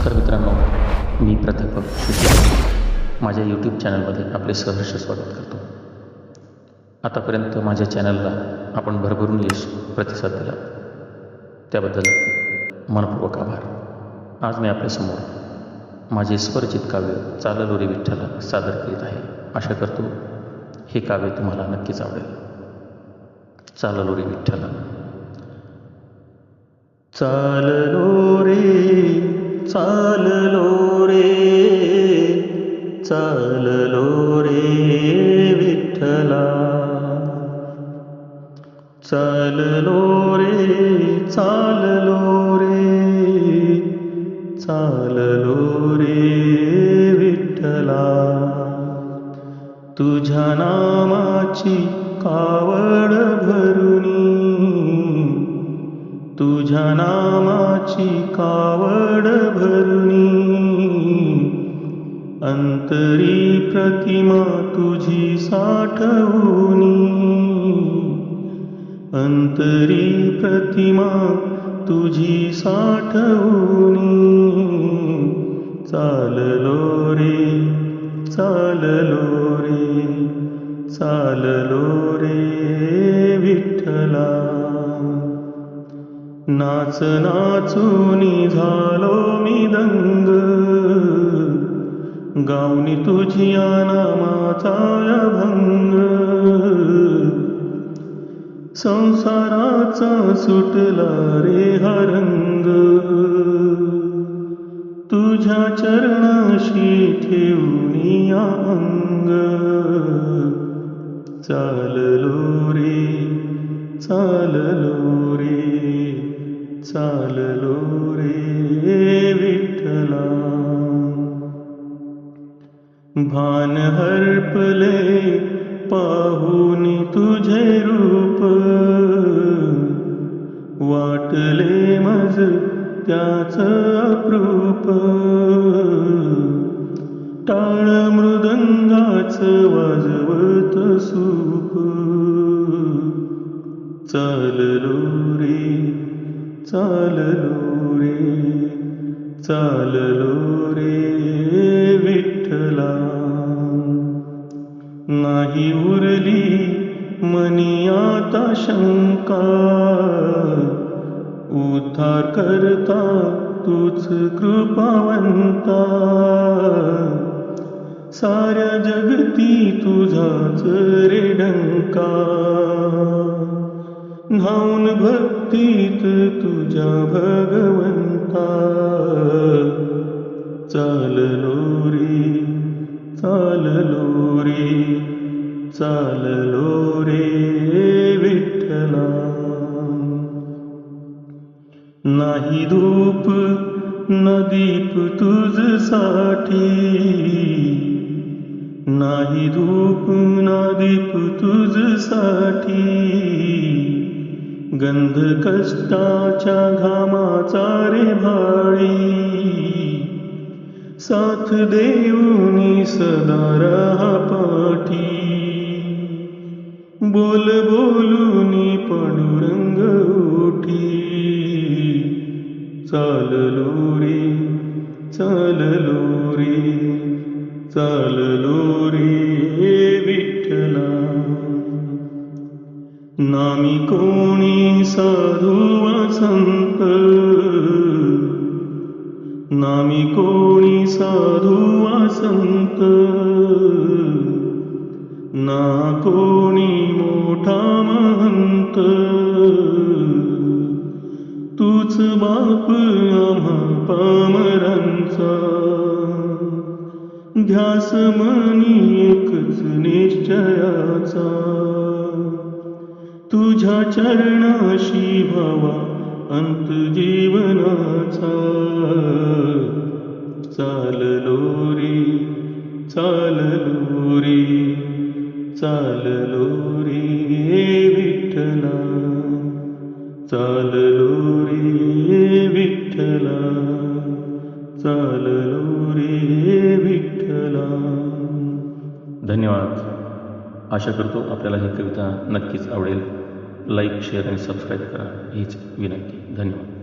नमस्कार मित्रांनो मी प्राध्यापक माझ्या यूट्यूब चॅनलमध्ये आपले सहर्ष स्वागत करतो. आतापर्यंत माझ्या चॅनलला आपण भरभरून यश प्रतिसाद दिला. त्याबद्दल मनपूर्वक आभार. आज मी आपल्यासमोर माझे स्वरचित काव्य चाललोरी विठ्ठला सादर करीत आहे. आशा करतो हे काव्य तुम्हाला नक्कीच आवडेल. चाललोरी विठ्ठला. चाललो चाललो रे चाललो रे विठ्ठला. चाललो रे चाललो रे चाललो रे विठ्ठला. तुझ्या नामाची कावड भर तुझ्या नामाची कावड भरुनी अंतरी प्रतिमा तुझी साठवूनी. अंतरी प्रतिमा तुझी साठवूनी. चाललो रे चाललो रे चाललो रे विठ्ठला. नाच नाचूनी झालो मी दंग. गावनी तुझिया नामाचा भंग संसाराचा सुटला रे हरंग. तुझ्या चरणाशी ठेवून अंग. चाललो रे चाललो रे. चाललो रे विठ्ठला. भान हरपले पाहून तुझे रूप. वाटले मज त्याच अप्रूप. टाळ मृदंगाच वाजवत सूप. चाललो रे चाललो रे विठ्ठला नाही उरली मनी आता शंका. उद्धार करता तूच कृपावंता. साऱ्या जगती तुझाच रे डंका. भक्त भक्तीत तुझ्या भगवंता. चाललो रे चाललो रे चाललो रे विठ्ठला. नाही धूप नदीप तुझसाठी. नाही धूप नदीप तुझसाठी. गंध कष्टाच्या घामाचा रे भाळी. साथ देऊनी सदा राहा पाठी. बोल बोलूनी पांडुरंग उठी. चाललो रे चाललो रे चाललो रे नामी कोणी साधू वा संत. नामी कोणी साधू वा संत. ना कोणी मोठा महंत. तूच बाप आम्हा पामरांचा. ध्यास मनी एकच निश्चयाचा. तुझ्या चरणाशी भावा अंत जीवनाचा चाललो रे चाललो रे चाललो रे विठ्ठला. चाललो आशा करतो आपल्याला ही कविता नक्कीच आवडेल. लाईक शेअर आणि सबस्क्राईब करा. हीच विनंती. धन्यवाद.